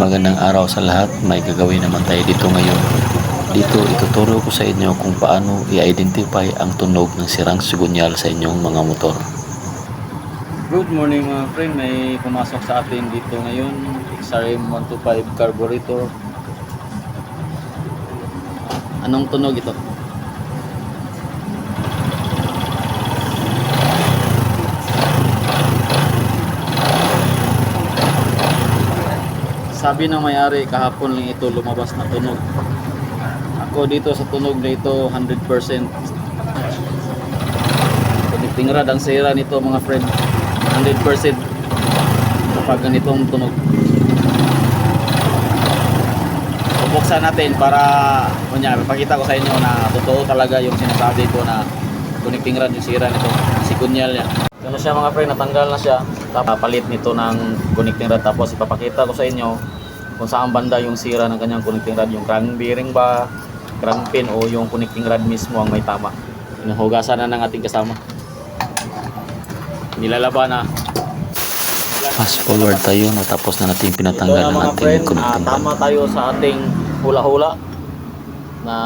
Magandang araw sa lahat, may gagawin naman tayo dito ngayon. Dito ituturo ko sa inyo kung paano i-identify ang tunog ng sirang sigunyal sa inyong mga motor. Good morning mga friend, may pumasok sa atin dito ngayon XRM 125 carburetor Anong tunog ito? Sabi ng may-ari kahapon lang ito lumabas na tunog. Ako dito sa tunog na ito 100% Connecting rod ang sira nito mga friend 100% kapag ganitong tunog. Bubuksan natin para kunya pakita ko sa inyo na totoo talaga yung sinasabi ko na connecting rod yung sira nito sigunyal niya ito na siya mga friend natanggal na siya. Tapos palit nito ng connecting rod. Tapos ipapakita ko sa inyo kung saan banda yung sira ng kanyang connecting rod. Yung crank bearing ba crank pin o yung connecting rod mismo ang may tama. Hinuhugasan na ng ating kasama. Nilalaban na. Fast forward tayo natapos na natin pinatanggal na mga ating friend ah, connecting rod. tama tayo sa ating hula-hula na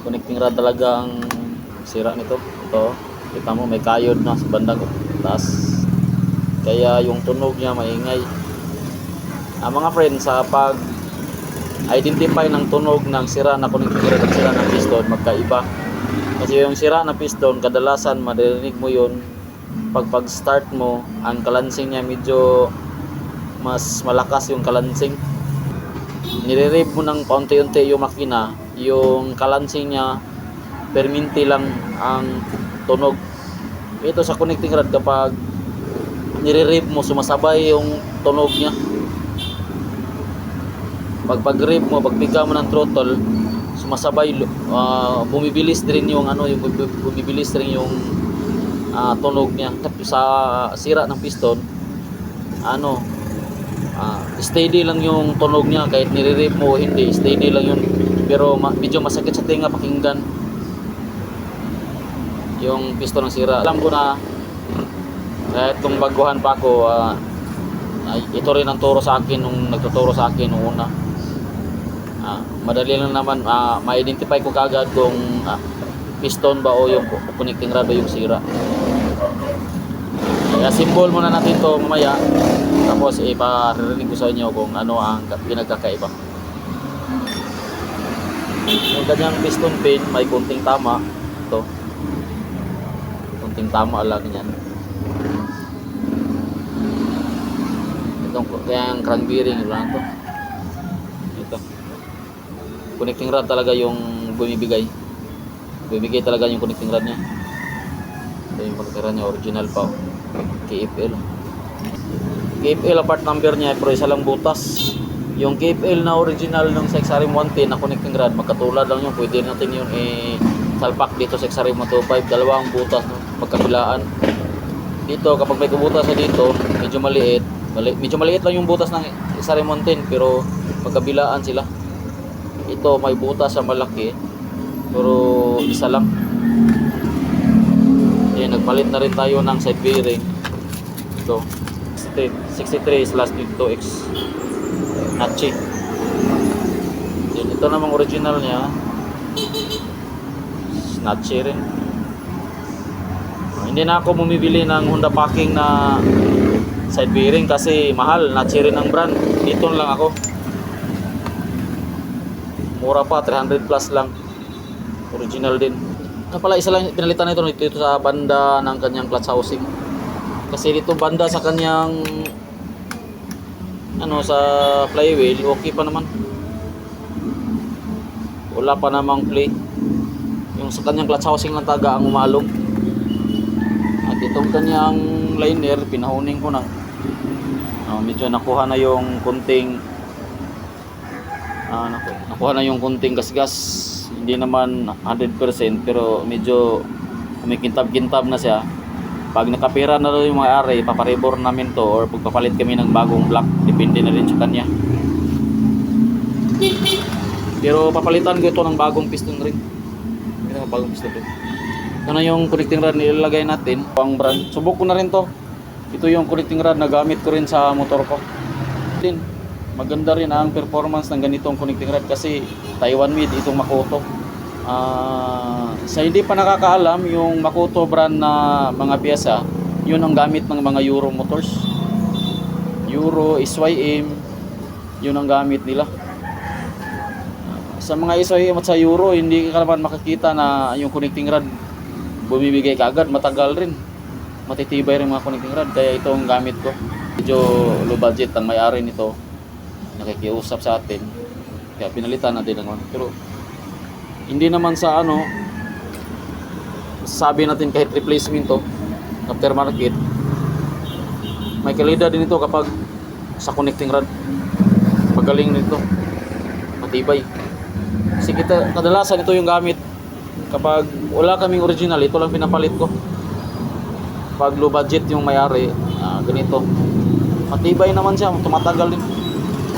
connecting rod talaga ang sira nito. Ito kita mo may kayod na sa bandang taas kaya yung tunog niya maingay. Ang mga friend sa pag identify ng tunog ng sira na connecting rod at sira ng piston magkaiba. Kasi yung sira na piston kadalasan maririnig mo yun. Pag pag start mo ang kalansing niya medyo mas malakas yung kalansing. Nire-rev mo ng paunti-unti yung makina. Yung kalansing niya perminti lang ang tunog. Ito sa connecting rod kapag nire-rev mo sumasabay yung tunog niya. Pag pag-rev mo pagbiga mo ng throttle sumasabay ah, bumibilis din yung ano yung bumibilis rin yung ah, tunog niya. Sa sira ng piston ano ah, steady lang yung tunog niya. Kahit nire-rev mo hindi steady lang yun. Pero ma- medyo masakit sa tinga pakinggan yung piston ng sira. Alam ko na kahit kung baguhan pa ako ay, ito rin ang turo sa akin nung nagtuturo sa akin nung una. Ah, madali lang naman ah, ma-identify ko kagad kung ah, piston ba o yung connecting rod ba yung sira. Kaya symbol muna natin to mamaya. Tapos iparirinig ko sa inyo kung ano ang ka- pinagkakaiba. Yung kanyang piston pin may kunting tama ito kunting tama lang yan. Itong kaya ang crank bearing lang to ito. Connecting rod talaga yung bumibigay. Bumibigay talaga yung connecting rod niya. Ito yung rod niya original pa oh. KFL KFL ang part number niya pero isa lang butas. Yung KFL na original ng sa XRM 110 na connecting rod magkatulad lang yun. Pwede natin yun i salpak dito sa XRM 125 dalawang butas no? Magkabilaan dito kapag may kubutas sa dito medyo maliit. Mali, medyo maliit lang yung butas ng XRM 110 pero magkabilaan sila. Ito may butas sa malaki pero isa lang. Yan, nagpalit na rin tayo ng side bearing. Ito 63 slash 22x Nachi Yan, ito namang original niya. Nachi rin hindi na ako bumibili ng Honda Packing na side bearing kasi mahal Nachi rin ang brand. Dito lang ako. Mura pa 300 plus lang. Original din. Na pala isa lang pinalitan nito dito, sa banda ng kanyang clutch housing. Kasi dito banda sa kanyang ano sa flywheel okay pa naman. Wala pa namang play. Yung sa kanyang clutch housing lang taga ang umalog itong kanyang liner pinahuning ko na Ah, medyo nakuha na yung kunting Ah, naku, nakuha na yung kunting gasgas. Hindi naman 100% pero medyo kumikintab-kintab na siya. Pag nakapira na rin yung mga ari, paparibor namin to or pagpapalit kami ng bagong block. Depende na rin sa kanya. Pero papalitan ko ito ng bagong piston ring. Ito bagong piston ring. Ito na yung connecting rod na ilalagay natin. Pang brand. Subok ko na rin to. Ito yung connecting rod na gamit ko rin sa motor ko. din. Maganda rin ang performance ng ganitong connecting rod kasi Taiwan made itong Makoto. Ah, sa hindi pa nakakaalam, yung Makoto brand na mga piyesa, yun ang gamit ng mga Euro motors. Euro, SYM, yun ang gamit nila. Sa mga SYM at sa Euro, hindi ka naman makikita na yung connecting rod bumibigay kaagad, matagal rin. Matitibay rin mga connecting rod, kaya ito ang gamit ko. Medyo low budget ang may-ari nito, nakikiusap sa atin. Kaya pinalitan natin ano. Pero hindi naman sa ano, sabi natin kahit replacement to, aftermarket, may kalidad din ito kapag sa connecting rod. Magaling nito. Matibay. Kasi kita, kadalasan ito yung gamit. Kapag wala kaming original, ito lang pinapalit ko. Pag low budget yung may-ari, ah, ganito. Matibay naman siya, tumatagal din.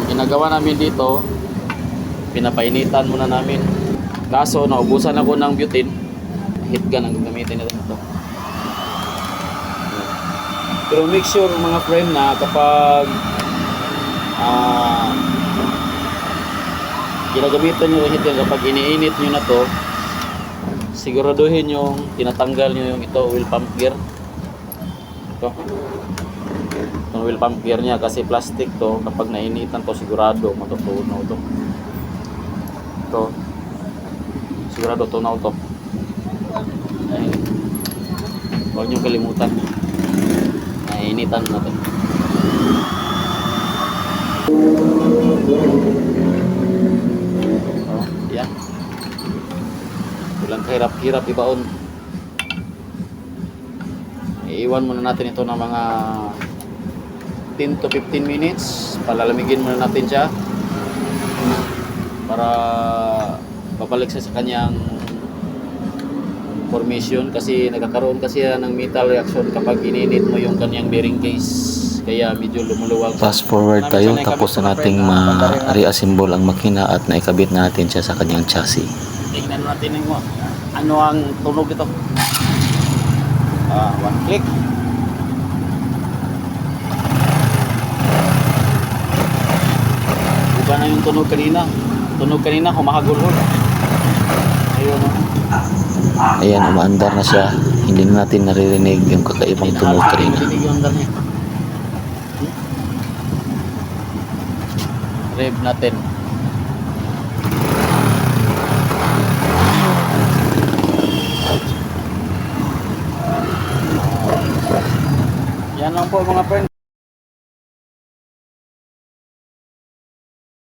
Ginagawa namin dito, pinapainitan muna namin. Kaso, naubusan ako ng butane. Heat gun ang gagamitin natin ito. Pero make sure mga friend na kapag ah ginagamitan nyo yung heat gun kapag iniinit nyo na to siguraduhin yung tinatanggal nyo yung ito oil pump gear. Ito. Yung oil pump gear niya kasi plastic to. Kapag nainitan to sigurado matutunaw to. Ito. Sigurado tunaw to. Ay huwag nyo kalimutan. Nainitan natin. Oh, yan. Walang kahirap-hirap ibaon. Iiwan muna natin ito ng mga 10 to 15 minutes. Palalamigin muna natin siya. Para babalik siya sa kanyang formation kasi nagkakaroon kasi yan ng metal reaction kapag ininit mo yung kanyang bearing case kaya medyo lumuluwag Fast forward tayo tapos na nating ma-reassemble ang makina at naikabit natin siya sa kanyang chassis. Tingnan natin yung ano ang tunog ito. Ah, one click. Iba na yung tunog kanina. Tunog kanina humahagulhol. Ayun oh. Ayan, umaandar na siya. Hindi na natin naririnig yung kakaibang tunog kanina. Rev natin. Yan lang po mga friend.